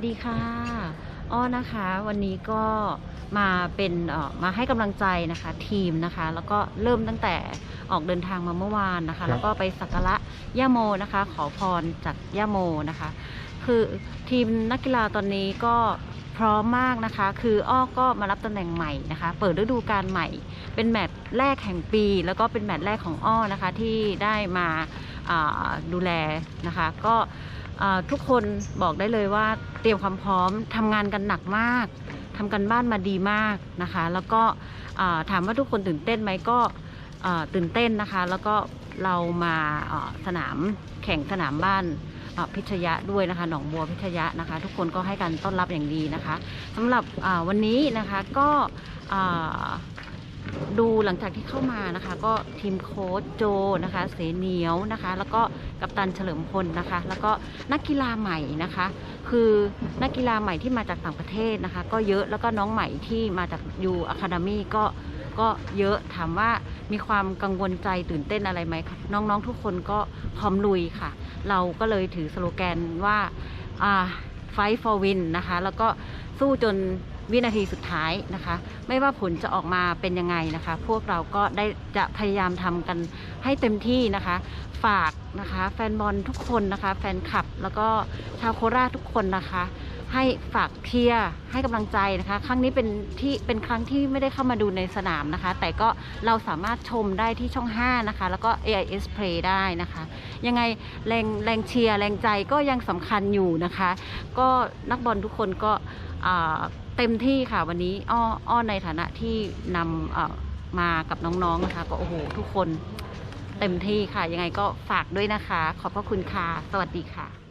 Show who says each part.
Speaker 1: สดีค่ะ อ้อนะคะ วันนี้ก็มาเป็นเอ่อมาให้กำลังใจนะคะทีมนะคะ แล้วก็เริ่มตั้งแต่ออกเดินทางมาเมื่อวานนะ
Speaker 2: ครั
Speaker 1: คะ
Speaker 2: บ
Speaker 1: แล้วก็ไปสักการะย่าโมนะคะ ขอพรจากย่าโมนะคะ คือทีมนักกีฬาตอนนี้ก็พร้อมมากนะคะ คืออ้อก็มารับตำแหน่งใหม่นะคะ เปิดฤดูกาลใหม่ เป็นแมตช์แรกแห่งปี แล้วก็เป็นแมตช์แรกของอ้อนะคะที่ได้มาอ่าดูแลนะคะ ก็อ่า ทุกคนบอกได้เลยว่าเตรียมความพร้อมทำงานกันหนักมากทำกันบ้านมาดีมากนะคะ แล้วก็ถามว่าทุกคนตื่นเต้นไหมก็ตื่นเต้นนะคะ แล้วก็เรามาสนามแข่งสนามบ้านพิชยะด้วยนะคะหนองบัวพิชยะนะคะ ทุกคนก็ให้การต้อนรับอย่างดีนะคะสำหรับวันนี้นะคะก็ ดูหลังจากที่เข้ามานะคะ ก็ทีมโค้ชโจนะคะ เสเหนียวนะคะ แล้วก็กัปตันเฉลิมพลนะคะ แล้วก็นักกีฬาใหม่นะคะ คือนักกีฬาใหม่ที่มาจากต่างประเทศนะคะ ก็เยอะแล้วก็น้องใหม่ที่มาจากยูอะคาเดมี่ก็ก็เยอะถามว่ามีความกังวลใจตื่นเต้นอะไรไหมคะน้องๆทุกคนก็พร้อมลุยค่ะ เราก็เลยถือสโลแกนว่าอ่า fight for win นะคะ แล้วก็สู้จน วินาทีสุดท้ายนะคะ ไม่ว่าผลจะออกมาเป็นยังไงนะคะ พวกเราก็ได้จะพยายามทำกันให้เต็มที่นะคะ ฝากนะคะ แฟนบอลทุกคนนะคะ แฟนคลับแล้วก็ชาวโคราชทุกคนนะคะ ให้ฝากเชียร์ให้กำลังใจนะคะ ครั้งนี้เป็นที่เป็นครั้งที่ไม่ได้เข้ามาดูในสนามนะคะ แต่ก็เราสามารถชมได้ที่ช่อง 5 นะคะ แล้วก็ AIS Play ได้นะคะ ยังไงแรงแรงเชียร์แรงใจก็ยังสำคัญอยู่นะคะ ก็นักบอลทุกคนก็เต็มที่ค่ะวันนี้อ้ออ้อในฐานะที่นำมากับน้องๆนะคะ ก็โอ้โหทุกคนเต็มที่ค่ะ ยังไงก็ฝากด้วยนะคะ ขอบพระคุณค่ะ สวัสดีค่ะ